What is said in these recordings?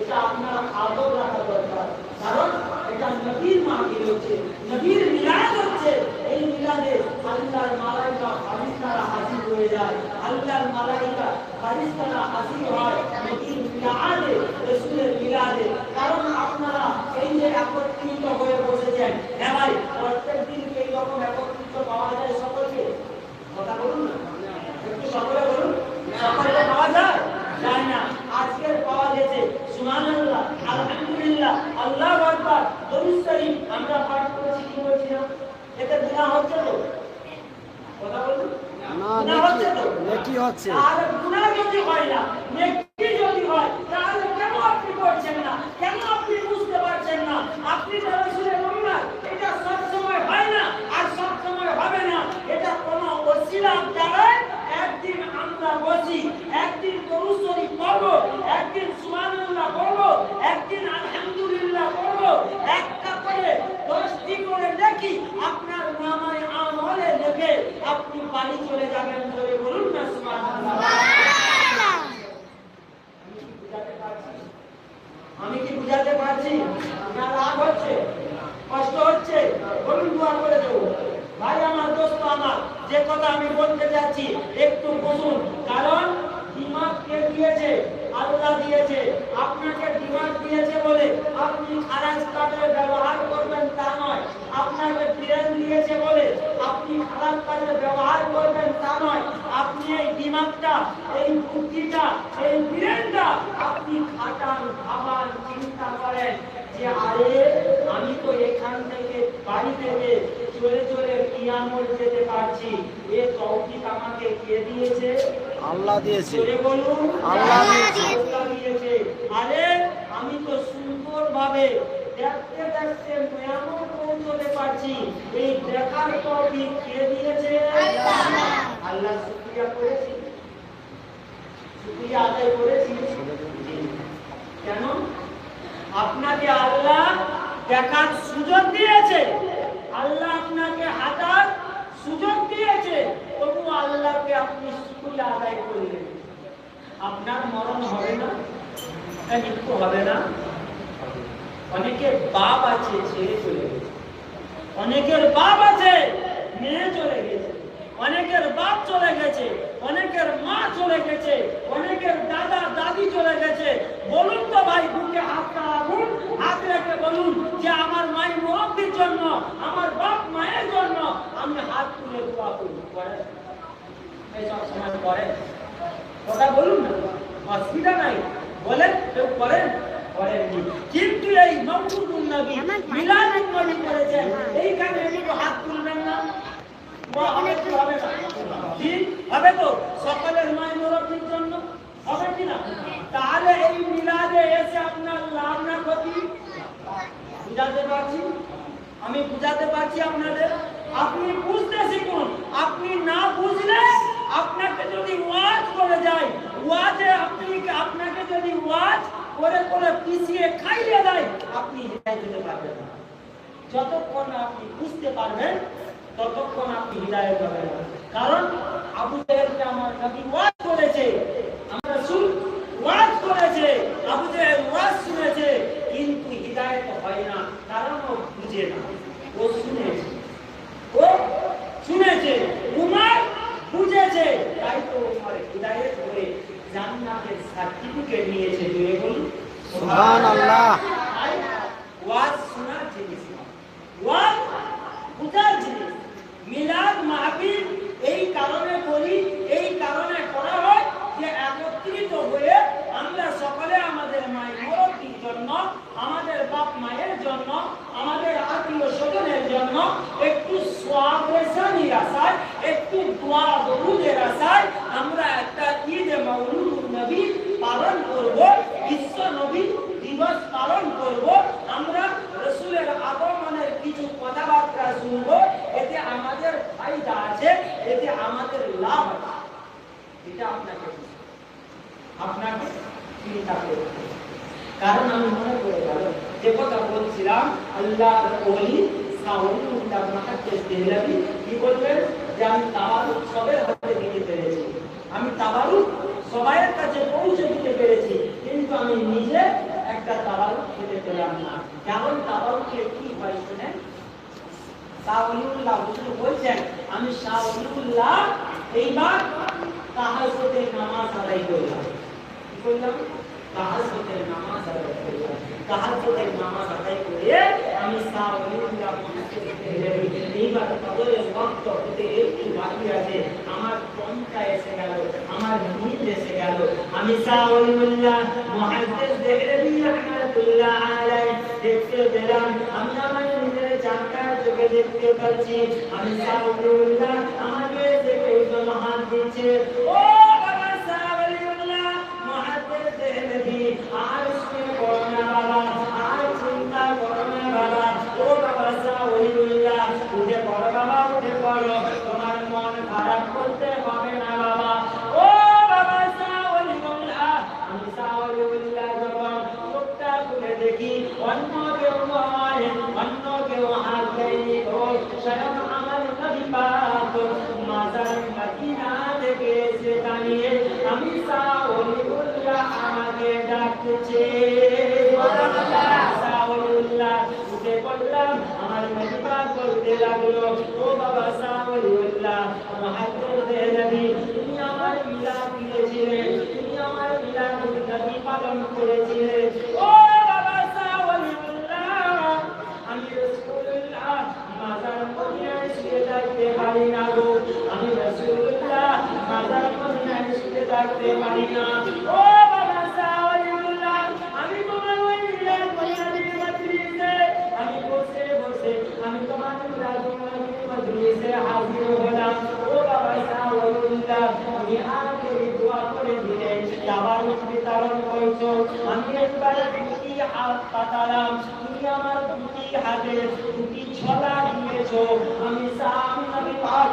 এটা আপনার আদর রাখা দরকার। কারণ এটা নবীর মাহফিল হচ্ছে। নবীর মিলাদ হচ্ছে এই মিলাদে আল্লাহর মালাইকা ফারিস্তারা হাজির হয়ে যায়। আল্লাহর মালাইকা ফারিস্তারা হাজির হয় নবীর মিলাদে রসুলের মিলাদে। কারণ আপনারা এই যে একত্রিত হয়ে বসেছেন হ্যাঁ ভাই প্রত্যেক দিন কি এইরকম একত্রিত পাওয়া যায় সকলকে? কথা বলুন না? একটু সকলে বলুন। সকলে পাওয়া যায়? যায় না। আজকের পাওয়া গেছে। সুবহানাল্লাহ আলহামদুলিল্লাহ আল্লাহু আকবার দরুদ শরীফ। আমরা পাঠ করেছি কি বলছি না? এতে গুনাহ হচ্ছে তো? না, নেকি- হচ্ছে তো? নেকি হচ্ছে। আর গুনাহ যদি হয় না নেকি যদি হয় তাহলে কেন আপনি করছেন না? কেন আপনি বুঝতে পারছেন না? আপনি রাসূলের উম্মত এটা সব সময় হয় না আর সব সময় হবে না। এটা কোনো ওসিলার দ্বারাই একদিন আমরা বসি একদিন দরুদ শরীফ পড়ব একদিন সুবহানাল্লাহ পড়ব একদিন আলহামদুলিল্লাহ পড়ব একটা করে দশটি করে দেখি আপনার নামায় আমলে লেখে আমি কি বুঝাতে পারছি? না, রাগ হচ্ছে? কষ্ট হচ্ছে? বলুন, দোয়া করে দেবো। ভাই, আমার দোস্ত, আমার, যে কথা আমি বলতে যাচ্ছি, একটু বসুন। কারণ দিমাগ কে দিয়েছে আল্লাহ দিয়েছে, আপনাকে ডিমান্ড দিয়েছে বলে আপনি খারাপ কাজে ব্যবহার করবেন তা নয়। আপনাকে ব্রেন দিয়েছে বলে আপনি খারাপ কাজে ব্যবহার করবেন তা নয়। আপনি এই দিমাগটা এই বুদ্ধিটা, এই ব্রেনটা আপনি খাটান, ভাবান, চিন্তা করেন যে, আরে আমি তো এখান থেকে বাড়ি থেকে চলে পারছি। এ তৌফিক আমাকে কে দিয়েছে? আল্লাহ দিয়েছে। বলুন। আল্লাহ দিয়েছে। আল্লাহ দিয়েছে। আরে আমি তো সুন্দর ভাবে দেখতে দেখতে মেয়ামত পৌঁছতে পারছি। এই দেখার তৌফিক কে দিয়েছে? আল্লাহ শুকরিয়া করেছি। শুকরিয়া আদায় করেছি। কেন? আপনাকে আল্লাহ দেখার সুযোগ দিয়েছে। আল্লাহ আপনাকে হাঁটার সুযোগ দিয়েছে তবু আল্লাহকে আপনি শুকরিয়া আদায় করলেন। আপনার মরণ হবে না মৃত্যু হবে না। অনেকের বাপ আছে ছেলে চলে গেছে। অনেকের বাপ আছে, মেয়ে চলে গেছে। অনেকের বাপ চলে গেছে। অনেকের মা চলে গেছে অনেকের দাদা দাদি চলে গেছে। বলুন তো ভাই বুকে হাত রাখুন হাত রেখে বলুন যে আমার মাই মুরব্বির জন্য আমার বাপ মায়ের জন্য আমি হাত তুলে দোয়া করি। করে? এই সব সময় করে? কথা বলুন না। অসুবিধা নাই। বলেন কেউ করেন? করেননি। কিন্তু এই মকবুল নবী করেছেন। এইখানে একটু হাত তুলবেন না? হবে তো? সকলের মাই মুরব্বির জন্য হবে কি না? তাহলে এই মিলাদে এসে আপনার লাভ না ক্ষতি? বুঝাতে পারছি? আমি বুঝাতে পারছি আপনাদের। আপনি বুঝতে শিখুন। আপনি না বুঝলে আপনাকে যদি ওয়াজ করে যায়, ওয়াজে আপনি আপনাকে যদি ওয়াজ করে করে পিছিয়ে খাইয়ে দেয়, আপনি হৃদয় দিতে পারবেন না। যতক্ষণ আপনি বুঝতে পারবেন ততক্ষণ আপনি হৃদয় পাবেন। কারণ আবু জাহেলকে আমার নবী ওয়াজ করেছে, আমার রাসূল ওয়াজ করেছে, আবু জাহেল ওয়াজ শুনেছে, কিন্তু হৃদায়ত হয় না, কারণ ও বুঝে না। ও শুনেছে। ও শুনেছে, উমার বুঝেছে, তাই তো উমার হৃদায়ত হয়ে জান্নাতের সার্টিফিকেট নিয়েছে জুড়ে বলুন। সুবহান আল্লাহ তাই ওয়াজ শোনার জিনিস না। ওয়াজ বুঝার জিনিস মিলাদ মাহফিল এই কারণে করি এই কারণে করা হয় যে একত্রিত হয়ে আমরা সকলে আমাদের মায়ের মুরব্বীর জন্য আমাদের বাপ মায়ের জন্য আমাদের আত্মীয় স্বজনের জন্য একটু সোয়াবেশানির আশায় একটু দোয়া দরুদের আশায়, আমরা একটা ঈদ মৌলুদ নবী পালন করব, বিশ্ব নবী দিবস পালন করব, আমরা রসুলের আগমনের কিছু কথাবার্তা শুনব, এতে আমাদের ফায়দা আছে, এতে আমাদের লাভ আছে এটা আপনাকে আপনাকে চিন্তা করতে। কারণ আমি মনে করে গেল, যে কথা বলছিলাম আল্লাহ ওলি কি আমি তাবারুক আমি পেরেছি, কিন্তু আমি একটা খেতে না। কেমন বলছেন, আমি এইবার তাহাজ্জুদের নামাজ আদায় করলাম। কি করলাম? আমি আমার দেখতে নিজের চাকা চোখে দেখতে পাচ্ছি। আমি সাউদুল্লাহ আমাকে দেখে হাত দিচ্ছে। ও ও বাবা ও খুলে দেখি অন্য কেউ নয় অন্য কেউ হাত দেয়নি তো স্বয়ং আমার নবী পাক মাজার মদিনা থেকে এসে দাঁড়িয়ে আমি সাউলিউল্লাহ আমাকে ডাকছে সাউলিউল্লাহ উঠে পড়লাম আমার নবী পাক বলতে লাগল ও বাবা সাউলিউল্লাহ মহাদ্দুর দেহলভি তুমি আমার মিলাদ দিয়েছিলে তুমি আমার মিলাদ নবী পালন করেছিলে ও বাবা সাউলিউল্লাহ আমি রাসূলুল্লাহ মাজার মদিনায় শুয়ে থাকতে পারি না গো আমি রাসূলুল্লাহ মাজার মদিনায় শুয়ে থাকতে পারি না ও বাবা সাওয়ালিউল্লাহ আমি তোমার ওই মিলাদ মদিনার মজলিসে আমি বসে বসে আমি তোমার মিলাদ মদিনার মজলিসে হাজির হলাম ও বাবা সাওয়ালিউল্লাহ তুমি আমাকে দোয়া করে দিলে আবার বিতরণ করছ আমি একবার দুটি হাত পাতালাম হাতে দুটি ছলা আমি সাম পাক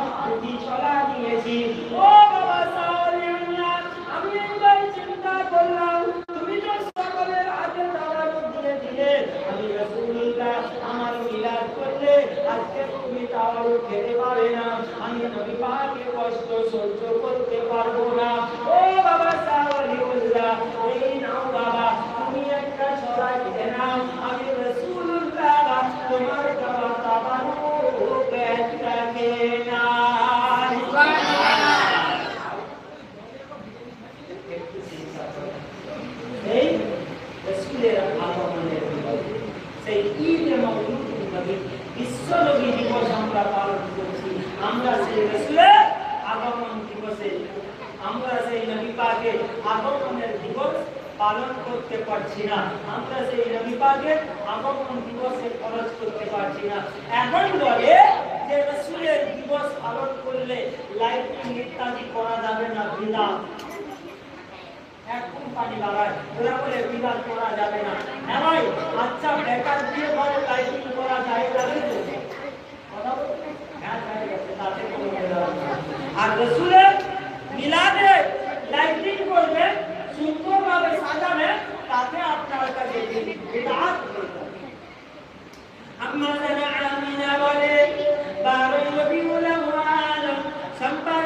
চিন্তা করলাম, তুমি তো সকলের হাতে তারা দিয়ে দিলে। আমি রাসূলুল্লাহ, আমার মিলাদ করলে আজকে তুমি তাও খেতে পারে আমি নবী পাকের কষ্ট সহ্য করতে পারব না ও বাবা সালিল্লাহ এই নাও বাবা তুমি একটা ছড়া দিয়ে নাও আমি রাসূলুল্লাহ তোমার দেওয়া তাবারুক একটা খেয়ে নাও এই রসুলের আগমনের দিবস সেই ঈদ মৌলুদ নবী বিশ্ব নবী দিবস আমরা পালন করছি আমরা সেই রসুলের আগমন দিবসে আমরা সেই নবী পাকের আগমনের দিবস পালন করতে পারছি না। আমরা সেই নবী পাকের আগমন দিবসে খরচ করতে পারছি না। এখন বলে যে রসুলের দিবস পালন করলে লাইটিং ইত্যাদি করা যাবে না বিনা ওরা বলে করা যাবে না। হ্যাঁ ভাই আচ্ছা বেকার দিয়ে করা যায়? হ্যাঁ, বেদাত আর রসুলের মিলাদে লাইটিং করবে সুন্দরভাবে সাজাবে তাতে আপনার কাছে বিদাত হয়ে যাবে আম্মা জানা আমিনা বলে বারোই রবিউল আউয়াল সোমবার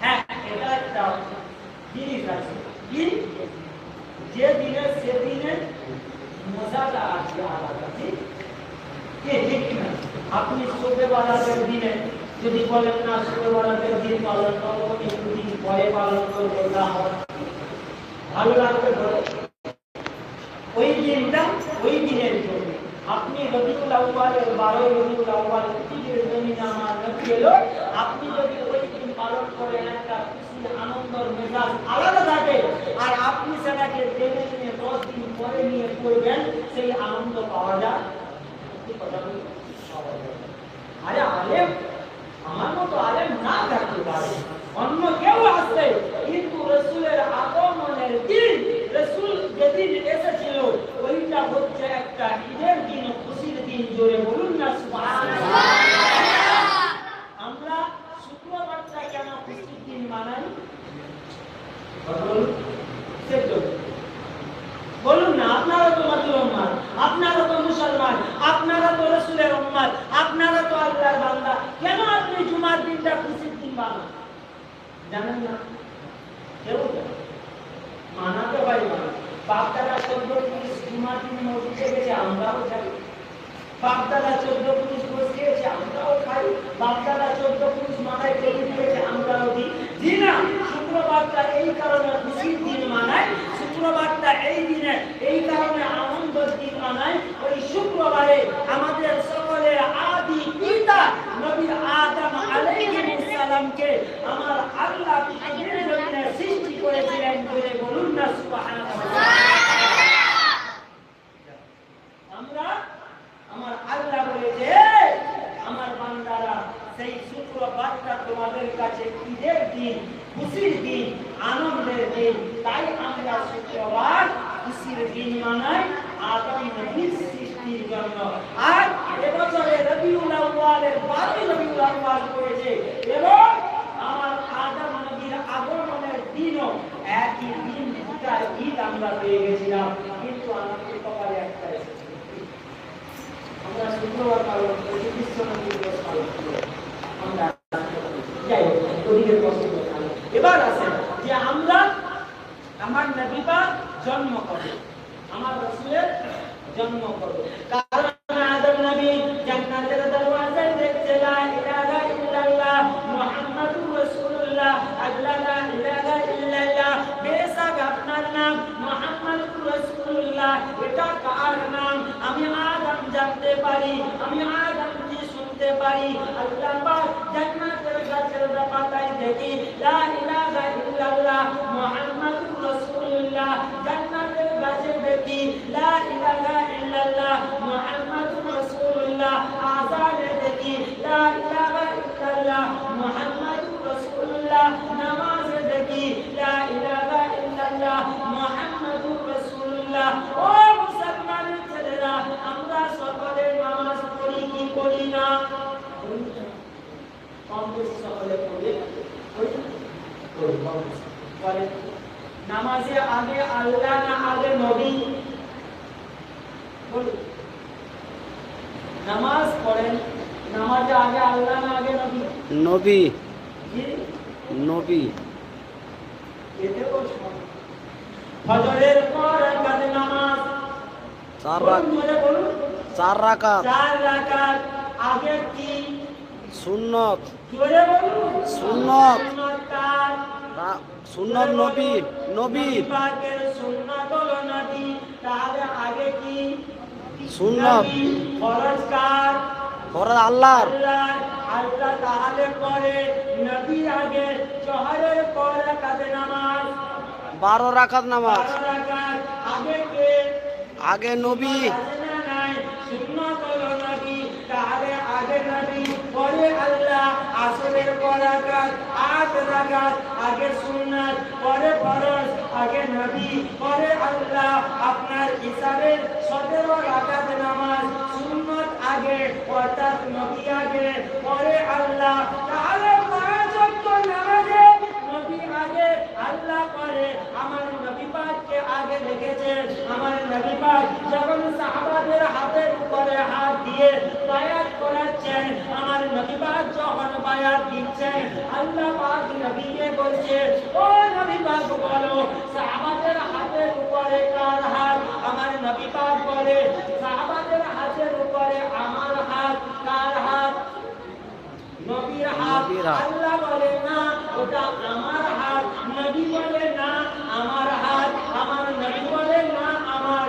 হ্যাঁ এটা একটা জিনিস আছে। যে দিনে মজাটা আলাদা। আপনি শোবে বালাতের দিনে যদি বলেন না শোবে বালাতের দিন পালন করব একটু দিন পরে পালন করব না। ভালো লাগবে ওই দিনটা, ওই দিনের জন্য। আপনি রবিউল আউয়ালের বারো রবিউল আউয়াল পৃথিবীর জমিনে আমার নবী আপনি যদি ওই দিন পালন করেন একটা খুশি আনন্দর মেজাজ আলাদা থাকে, আর আপনি সেটাকে টেনে নিয়ে দশ দিন পরে নিয়ে করবেন সেই আনন্দ পাওয়া যায়। আরে আলেম, আমার মতো আলেম না থাকতে পারে অন্য কেউ আসবে কিন্তু রসুলের আগমনের দিন রসুল যেদিন এসেছিল ওইটা হচ্ছে একটা ঈদের দিন খুশির দিন, জোরে বলুন না। আমরা শুক্রবারটা কেন খুশির দিন মানাই বলুন সেদ্ধ। বলুন না আপনারা তো নবীর উম্মত আপনারা তো মুসলমান আপনারা তো রসুলের উম্মত আপনারা তো আল্লাহর বান্দা কেন আপনি জুমার দিনটা খুশির দিন বানান জানেন না কেউ জানে না। মানাতে পারি না বাপদাদা চোদ্দ পুলিশ জুমার দিন মসজিদে গেছে আমরাও যাই বাপদাদা চোদ্দ পুলিশ বসিয়েছে, আমরাও খাই। বাপদাদা চোদ্দ পুলিশ মাথায় তেল দিয়েছে, আমরাও দিই। জি না শুক্রবারটা এই কারণে খুশির দিন মানায়। শুক্রবারটা এই দিনে, এই কারণে আনন্দের দিন মানায়। ওই শুক্রবারে আমাদের সকলের আদি পিতা নবী আদম আলাইহিস সালামকে আমার আল্লাহ পৃথিবীর জমিনে সৃষ্টি করেছিলেন বলে বলুন না, সুবহানাল্লাহ আমরা আমার আল্লাহ বলেছে "এই, আমার বান্দারা সেই শুক্রবারটা তোমাদের কাছে ঈদের দিন খুশির দিন, আনন্দের দিন। তাই আমরা শুক্রবার খুশির দিন মানাই আদম নবীর সৃষ্টির জন্য। আর এবছরে রবিউল আউয়ালের বারোই রবিউল আউয়াল করেছে এবং আমার আদম নবীর আগমনের দিনও একই দিন দুটা ঈদ আমরা পেয়ে গেছিলাম। কিন্তু আমাদের কপালে একটা আমরা শুক্রবার পালন করি বিশ্ব দিবস পালন করি। আমরা যাই হোক, ওদিকে ভালো। এবার আসেন যে আমরা আমার নবীবা জন্ম কবে আমার রসুলের জন্ম কবে কারণ আদম নবী জান্নাতের দরওয়াজায় দেখছে, লা ইলাহা ইল্লাল্লাহ মুহাম্মাদুর রাসূলুল্লাহ, আল্লাহ লা ইলাহা ইল্লাল্লাহ। বেশক আপনার নাম মুহাম্মাদুর রাসূলুল্লাহ, এটা কার নাম? আমি আদম জানতে পারি। আমি আদম কি শুনতে পারি আল্লাহ পাক জান্নাতের গাছের পাতায় দেখি লা ইলাহা ইল্লাল্লাহ মুহাম্মাদুর রাসূলুল্লাহ জান্নাতের গাছে দেখি লা ইলাহা ইল্লাল্লাহ মুহাম্মাদুর রাসূলুল্লাহ আযানে দেখি লা ইলাহা ইল্লাল্লাহ মুহাম্মাদুর রাসূলুল্লাহ নামাজে দেখি লা ইলাহা ইল্লাল্লাহ মুহাম্মাদুর রাসূলুল্লাহ ও মুসলমানের ছেলেরা আমরা সকলে নামাজ পড়ি কি পড়ি না কম সকলে পড়ি। পড়ি। নামাজে আগে আল্লাহ না আগে নবী? বলুন। নামাজ পড়েন নামাজে আগে আল্লাহ না আগে নবী? নবী। নবী। ফজরের পর কাজ নামাজ। চার বলুন, রাক জোরে বলুন। চার রাকাত। চার রাকাত। আগে কি সুন্নত। সুন্নত। সুন্নত নবী নবী। সুন্নাত। ফরজ আল্লাহর। আল্লাহ বারো রাকাত নামাজ। আগে নবী আছে না নাই? সুন্নত হলো নবী, তাহলে আগে নবী, পরে আল্লাহ, আসরের পর আকাশ আট রাকাত আগে সুন্নাত, পরে ফরজ, আগে নবী, পরে আল্লাহ, আপনার হিসাবের সতেরো রাকাত নামাজ, সুন্নত আগে, অর্থাৎ নবী আগে, পরে আল্লাহ তাহলে পাঁচ ওয়াক্ত নামাজে নবী আগে আল্লাহ পরে আমার নবী পাককে আগে রেখেছে আমার নবী পাক যখন সাহাবাদের হাতের উপরে হাত দিয়ে বায়াত করাচ্ছেন আমার নবী পাক যখন বায়াত দিচ্ছেন আল্লাহ পাক নবীকে বলছে ও নবী পাক বলো সাহাবাদের হাতের উপরে কার হাত? আমার নবী পাক বলে সাহাবাদের হাতের উপরে আমার হাত কার হাত নবীর হাত। আল্লাহ বলে না ওটা আমার হাত নবী বলে না আমার হাত আমার নবী বলে না আমার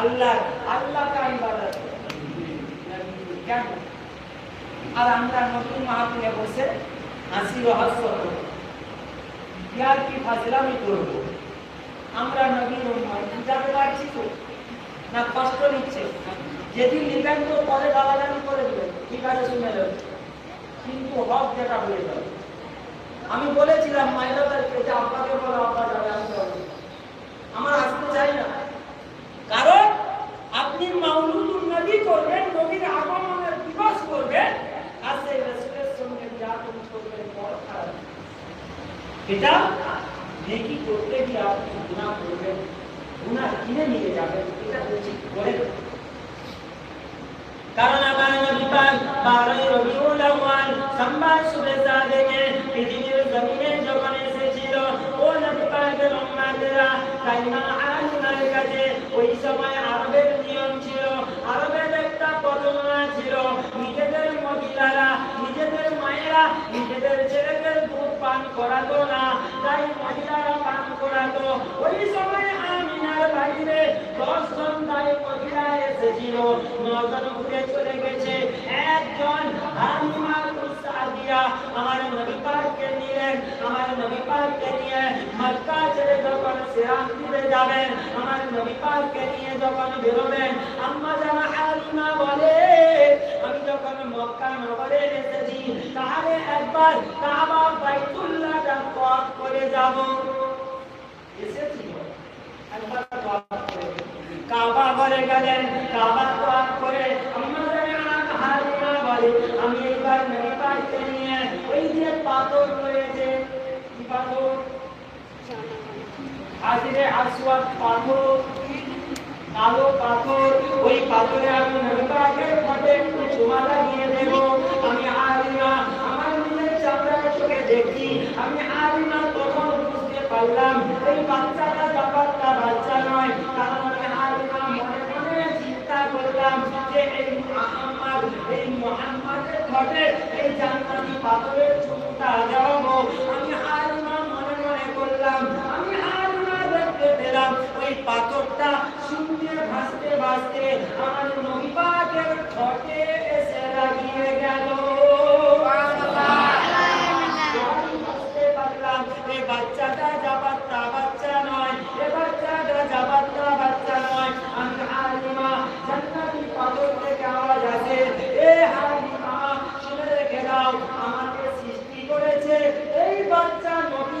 আল্লাহ আল্লাহ ইবাদত কেন? আর আমরা নতুন মাহফিলে বসে হাসি ও হাস্য করব। কি ফাজলামি করব? আমরা নবীর বুঝাতে পারছি তো? না কষ্ট নিচ্ছে? যেদিন তো পরে করে দেবেন। ঠিক আছে শুনে কিন্তু হক যেটা হয়ে যাবে আমি বলেছিলাম মাইনাদেরকে যে আপনাকে বলো যাবে, আমি আমার আসতে চাই না। কারণ আপনি মাউলুদুল নবী করবেন, নবীর আগমনের দিবস করবেন, আর সেই রসুলের সঙ্গে যা করবেন বড় খারাপ এটা নেকি করতে গিয়ে আপনি গুনাহ করবেন গুনাহ কিনে নিয়ে যাবেন এটা উচিত করে কারণ আমার নবী পাক বারোই রবিউল আউয়াল সোমবার সুবে সাদেকে পৃথিবীর জমিনে যখন এসেছিল ও নবী পাকের উম্মতেরা কালিমা আলিমার কাছে ওই সময় আরবের নিয়ম ছিল আরবের একটা পদনা ছিল নিজেদের মহিলারা মায়েরা নিজেদের ছেলেদের দুধ পান করাতো না, তাই মহিলারা পান করাতো। ওই সময় আমিনার বাড়িতে দশজন তাই মহিলা এসেছিল। নজন ঘুরে চলে গেছে। একজন হালিমার সাদিয়া আমার নবী পাককে নিলেন আমার নবী পাককে নিয়ে মক্কা ছেড়ে যখন সিরাম দিতে যাবেন আমার নবী পাককে নিয়ে যখন বেরোবেন, আম্মা জানা হালিমা বলে, আমি যখন মক্কা নগরে এসেছি, তাহলে একবার কাবা বাইতুল্লাহটা তওয়াফ করে যাব। এসেছি? একবার করে গেলেন, কাবা তওয়াফ করে আম্মা আমি একবার নবী পাককে নিয়ে ওই যে পাথর রয়েছে, কি পাথর? হাজিরে আসওয়াদ পাথর, কালো পাথর, ওই পাথরে আমি ফটে একটু চুমা লাগিয়ে দেব। আমি আলিমা, আমার নিজের চামড়ার চোখে দেখি। আমি আলিমা, তখন বুঝতে পারলাম, এই বাচ্চাটা জাপাতটা বাচ্চা নয়। কারণ আমি আলিমা, মনে মনে চিন্তা করলাম যে এই মুহাম্মদ এই মুহাম্মাদের ঘটে এই পাথরের আমি আলিমা মনে মনে করলাম, আমি আলিমা দেখতে পেলাম। ওই পাথরটা শূন্যে ভাসতে ভাসতে আমার নবী পাকের এসে লাগিয়ে গেল। বাচ্চাটা জাবাত্তা বাচ্চা নয়, এ বাচ্চাটা জাবাত্তা বাচ্চা নয়। আমি হালিমা পাথর থেকে আওয়াজ আসে। এ হালিমা শুনে রেখে আমাকে সৃষ্টি করেছে এই বাচ্চা নবী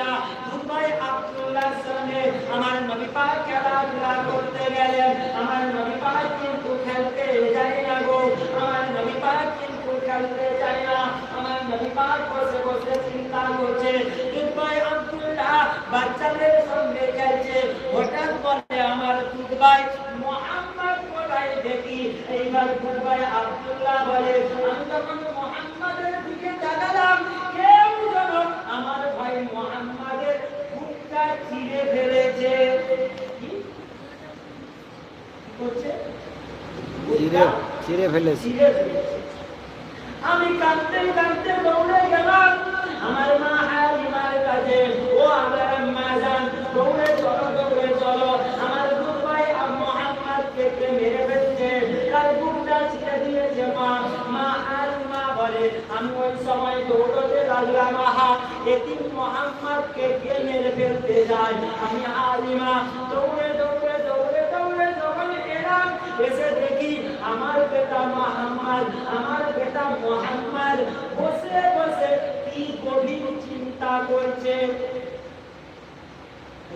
বাচ্চা দুবাই আব্দুল্লাহর সঙ্গে আমার নবী পাক খেলাধুলা করতে গেলেন। আমার নবী পাক কিন্তু খেলতে যায় না গো। আমার নবী পাক কিন্তু খেলতে যায় না। আমার নবী পাক বসে বসে চিন্তা করছে দুবাই আব্দুল্লাহ বাচ্চাদের সঙ্গে খেলছে। হঠাৎ বলে আমার কুতবাই মোহাম্মদ কোথায় দেখি? এইবার কুতবাই আব্দুল্লাহ বলে, আমি তখন মোহাম্মদের দিকে তাকালাম কেউ যেন আমার ভাই মোহাম্মদের বুকটা চিরে ফেলেছে কি? কি করছে চিরে চিরে ফেলেছি ছিঁড়ে ফেলেছে। আমি কাঁদতে কাঁদতে দৌড়ে গেলাম। আমার মা হালিমার কাছে, ও আমার আম্মা জান দৌড়ে চলো দৌড়ে চলো। আমার দুধ মোহাম্মদ কে মেরে ফেলছে, তার বুকটা ছিঁড়ে দিয়েছে মা। মা হালিমা বলে, আমি ওই সময় দৌড়তে লাগলাম, আহা এতিম মোহাম্মদ কে কে মেরে ফেলতে যায়? আমি হালিমা দৌড়ে দৌড়ে দৌড়ে দৌড়ে যখন এলাম, এসে দেখি আমার বেটা মোহাম্মদ আমার বেটা মোহাম্মদ, বসে বসে কি গভীর চিন্তা করছে?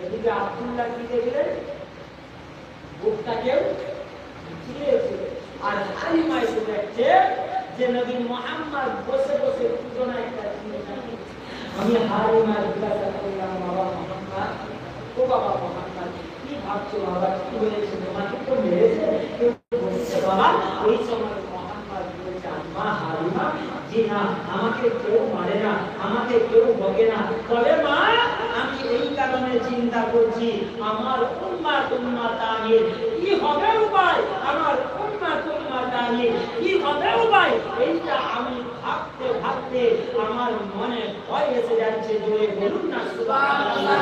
এদিকে আব্দুল্লাহ কি দেখলেন? বুকটাকেও চিরেছে আর হালিমা এসে দেখছে যে নবী মোহাম্মদ বসে বসে পুজোনা একটা। আমি হালিমা জিজ্ঞাসা করলাম, বাবা মোহাম্মদ, ও বাবা মোহাম্মদ, কি ভাবছ বাবা? কি হয়েছে তোমাকে তো মেরেছে? কেউ বলছে সময় মোহাম্মদ বলছে, আম্মা হালিমা জি না, আমাকে কেউ মারে না, আমাকে কেউ বকে না। তবে মা, আমি এই কারণে চিন্তা করছি, আমার কি হবে এইটা আমি ভাবতে ভাবতে আমার মনে ভয় এসে যাচ্ছে, জোরে বলুন না সুবহানাল্লাহ।